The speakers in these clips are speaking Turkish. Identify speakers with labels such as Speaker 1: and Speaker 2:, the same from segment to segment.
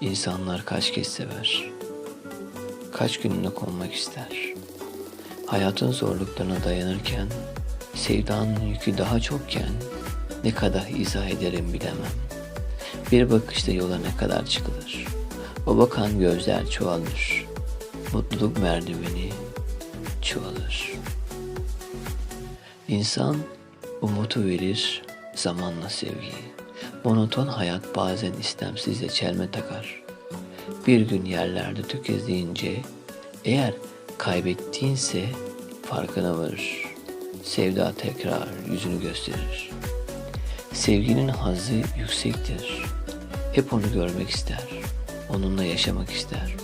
Speaker 1: İnsanlar kaç kez sever? Kaç gününe konmak ister? Hayatın zorluklarına dayanırken, sevdanın yükü daha çokken ne kadar izah ederim bilemem. Bir bakışta yola ne kadar çıkılır? O bakan gözler çoğalır. Mutluluk merdiveni çoğalır. İnsan umutu verir zamanla sevgiyi. Monoton hayat bazen istemsizce çelme takar. Bir gün yerlerde tökezleyince eğer kaybettiğinse farkına varır. Sevda tekrar yüzünü gösterir. Sevginin hazzı yüksektir. Hep onu görmek ister. Onunla yaşamak ister.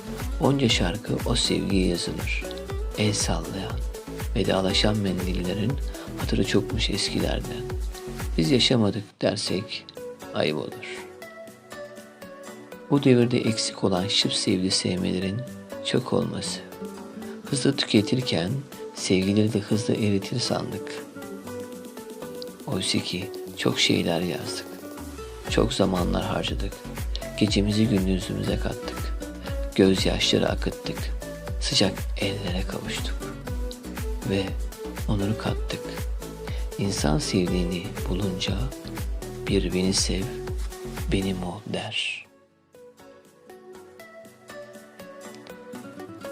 Speaker 1: Onca şarkı o sevgiye yazılır. El sallayan, vedalaşan mendillerin hatırı çokmuş eskilerden. Biz yaşamadık dersek ayıp olur. Bu devirde eksik olan şıp sevdi sevmelerin çok olması. Hızlı tüketirken sevgileri de hızlı eritir sandık. Oysa ki çok şeyler yazdık. Çok zamanlar harcadık. Gecemizi gündüzümüze kattık. Gözyaşları akıttık. Sıcak ellere kavuştuk. Ve onuru kattık. İnsan sevdiğini bulunca bir beni sev, benim ol der.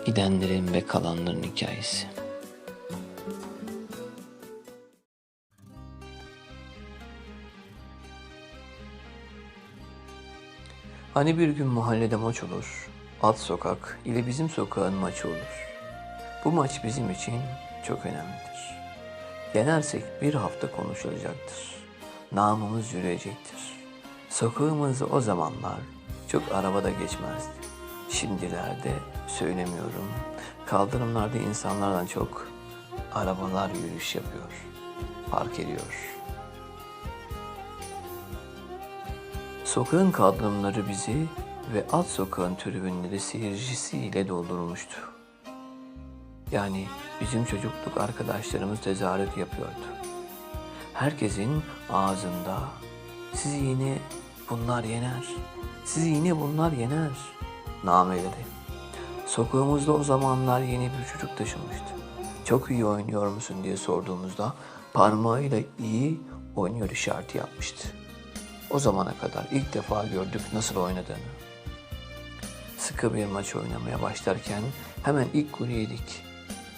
Speaker 1: Gidenlerin ve kalanların hikayesi. Hani bir gün mahallede maç olur, alt sokak ile bizim sokağın maçı olur. Bu maç bizim için çok önemlidir. Yenersek bir hafta konuşulacaktır. Namımız yürüyecektir. Sokağımızda o zamanlar çok arabada geçmezdi. Şimdilerde söylemiyorum. Kaldırımlarda insanlardan çok arabalar yürüyüş yapıyor, park ediyor. Sokağın kaldırımları bizi ve alt sokağın tribünleri seyircisiyle doldurmuştu. Yani bizim çocukluk arkadaşlarımız tezahürat yapıyordu. Herkesin ağzında sizi yine bunlar yener, sizi yine bunlar yener nameleri. Sokağımızda o zamanlar yeni bir çocuk taşınmıştı. Çok iyi oynuyor musun diye sorduğumuzda parmağıyla iyi oynuyor işareti yapmıştı. O zamana kadar ilk defa gördük nasıl oynadığını. Sıkı bir maç oynamaya başlarken hemen ilk golü yedik.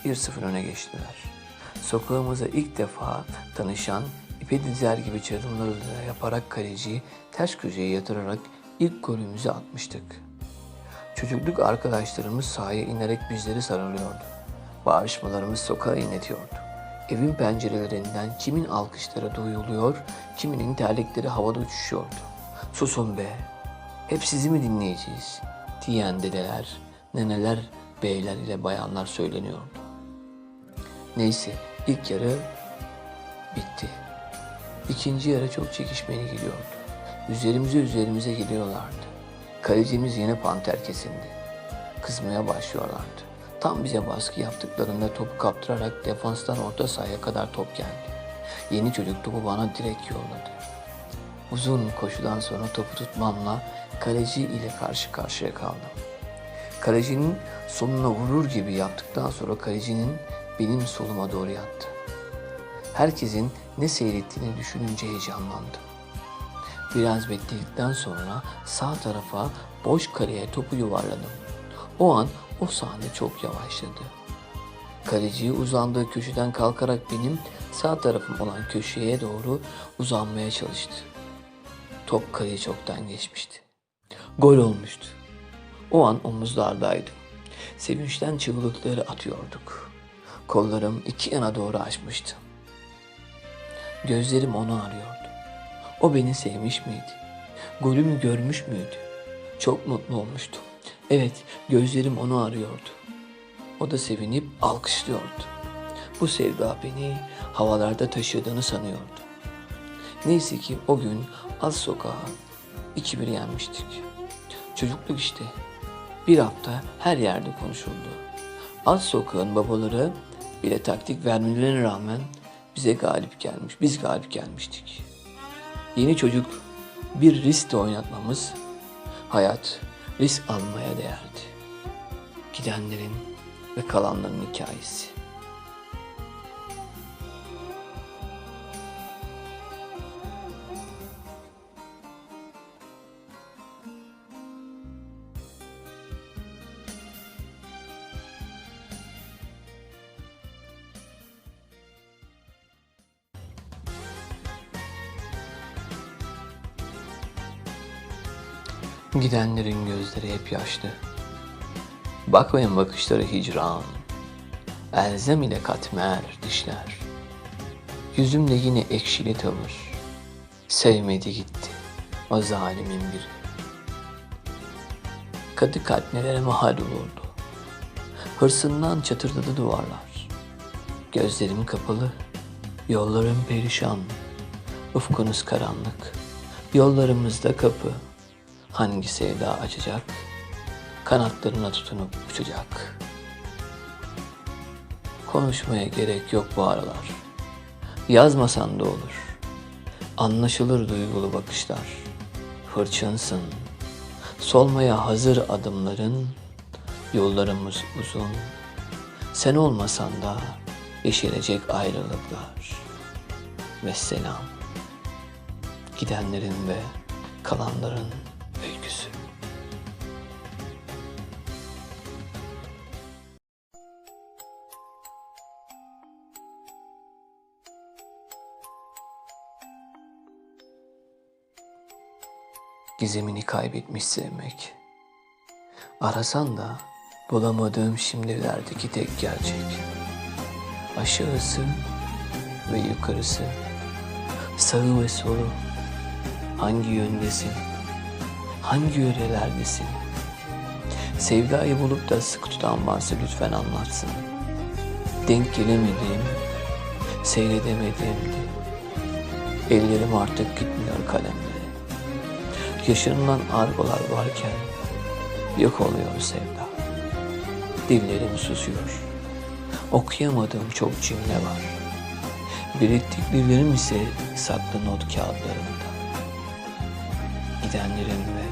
Speaker 1: 1-0 öne geçtiler. Sokağımıza ilk defa tanışan ipe dizer gibi çadımlarla yaparak kaleciyi ters köşeye yatırarak ilk golümüzü atmıştık. Çocukluk arkadaşlarımız sahaya inerek bizleri sarılıyordu. Bağırışmalarımız sokağa inletiyordu. Evin pencerelerinden kimin alkışları duyuluyor, kiminin terlikleri havada uçuşuyordu. Susun be, hep sizi mi dinleyeceğiz? diyen dedeler, neneler, beyler ile bayanlar söyleniyordu. Neyse ilk yarı bitti. İkinci yarı çok çekişmeli gidiyordu. Üzerimize üzerimize gidiyorlardı. Kalecimiz yine panter kesildi. Kızmaya başlıyorlardı. Tam bize baskı yaptıklarında topu kaptırarak defanstan orta sahaya kadar top geldi. Yeni çocuk topu bana direkt yolladı. Uzun koşudan sonra topu tutmamla kaleci ile karşı karşıya kaldım. Kalecinin soluna vurur gibi yaptıktan sonra kalecinin benim soluma doğru yattı. Herkesin ne seyrettiğini düşününce heyecanlandım. Biraz bekledikten sonra sağ tarafa boş kareye topu yuvarladım. O an o sahne çok yavaşladı. Kaleci uzandığı köşeden kalkarak benim sağ tarafım olan köşeye doğru uzanmaya çalıştı. Top kaleye çoktan geçmişti. Gol olmuştu. O an omuzlardaydım. Sevinçten çığlıkları atıyorduk. Kollarım iki yana doğru açmıştım. Gözlerim onu arıyordu. O beni sevmiş miydi? Golümü görmüş müydü? Çok mutlu olmuştum. Evet, gözlerim onu arıyordu. O da sevinip alkışlıyordu. Bu sevda beni havalarda taşıdığını sanıyordu. Neyse ki o gün az sokağa iki bir yenmiştik. Çocukluk işte. Bir hafta her yerde konuşuldu. Az sokağın babaları bile taktik vermelerine rağmen bize galip gelmiş. Biz galip gelmiştik. Yeni çocuk bir risk de oynatmamız hayat risk almaya değerdi. Gidenlerin ve kalanların hikayesi. Gidenlerin gözleri hep yaşlı. Bakmayın bakışları hicran. Elzem ile katmer dişler. Yüzümde yine ekşili tavır. Sevmedi gitti o zalimin biri. Kadı kalp nelere mahal olurdu. Hırsından çatırdadı duvarlar. Gözlerim kapalı, yollarım perişan. Ufkunuz karanlık, yollarımızda kapı. Hangi sevda açacak, kanatlarına tutunup uçacak. Konuşmaya gerek yok bu aralar. Yazmasan da olur. Anlaşılır duygulu bakışlar. Hırçınsın. Solmaya hazır adımların, yollarımız uzun. Sen olmasan da yeşerecek ayrılıklar. Vesselam. Gidenlerin ve kalanların Gizemini kaybetmiş sevmek. Arasan da bulamadığım şimdilerdeki tek gerçek. Aşağısı ve yukarısı, sağı ve solu. Hangi yöndesin? Hangi yörelerdesin? Sevdayı bulup da sıkı tutan varsa lütfen anlatsın. Denk gelemediğim, seyredemediğimdi. Ellerim artık gitmiyor kalemlere. Yaşanılan argolar varken yok oluyor sevda. Dillerim susuyor. Okuyamadığım çok cümle var. Biriktiklerim ise saklı not kağıtlarında. Gidenlerin ve